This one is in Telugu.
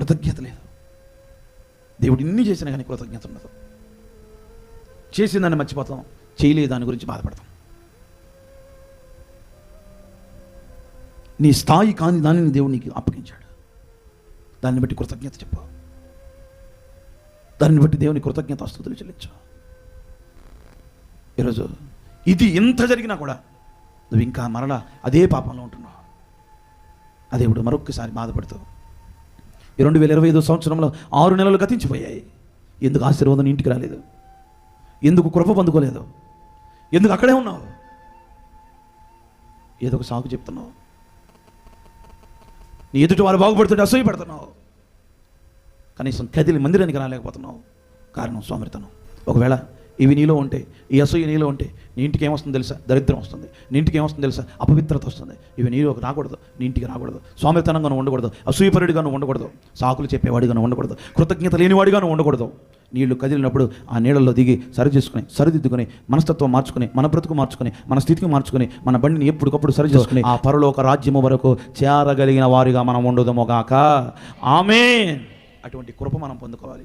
కృతజ్ఞత లేదు. దేవుడు ఇన్ని చేసినా కానీ కృతజ్ఞత ఉండదు. చేసిందని మర్చిపోతాం చేయలేదు దాని గురించి బాధపడతాం. నీ స్థాయి కాని దానిని దేవుడు నీకు అప్పగించాడు. దాన్ని బట్టి కృతజ్ఞత చెప్పు. దాన్ని బట్టి దేవుని కృతజ్ఞత అస్తుతులు చెల్లించు. ఈరోజు ఇది ఇంత జరిగినా కూడా నువ్వు ఇంకా మరలా అదే పాపంలో ఉంటున్నావు. అదే ఇప్పుడు మరొక్కసారి బాధపడుతూ రెండు వేల ఇరవై ఐదో సంవత్సరంలో ఆరు నెలలు గతించిపోయాయి. ఎందుకు ఆశీర్వాదం ఇంటికి రాలేదు? ఎందుకు కృప పొందుకోలేదు? ఎందుకు అక్కడే ఉన్నావు? ఏదో ఒక సాకు చెప్తున్నావు. నీ ఎదుటి వారు బాగుపడుతుంటే అసూయ పెడుతున్నావు. కనీసం కదిలి మందిరానికి రాలేకపోతున్నావు. కారణం సోమరితనం ఒకవేళ ఇవి నీలో ఉంటే ఈ అసూయ నీలో ఉంటే నీ ఇంటికి ఏమొస్తుంది తెలుసా? దరిద్రం వస్తుంది. నీ ఇంటికి ఏమొస్తుంది తెలుసా? అపవిత్రత వస్తుంది. ఇవి నీలో రాకూడదు. నీ ఇంటికి రాకూడదు. స్వామితనంగాను ఉండకూడదు. అసూయపరుడిగాను ఉండకూడదు. సాకులు చెప్పేవాడిగాను ఉండకూడదు. కృతజ్ఞత లేనివాడిగాను ఉండకూడదు. నీళ్ళు కదిలినప్పుడు ఆ నీళ్ళలో దిగి సరి చేసుకుని సరిదిద్దుకుని మనస్తత్వం మార్చుకుని మన బ్రతుకు మార్చుకుని మన స్థితికి మార్చుకుని మన బండిని ఎప్పటికప్పుడు సరి చేసుకుని ఆ పరలోక రాజ్యము వరకు చేరగలిగిన వారిగా మనం ఉండదుమోగాక ఆమె అటువంటి కృప మనం పొందుకోవాలి.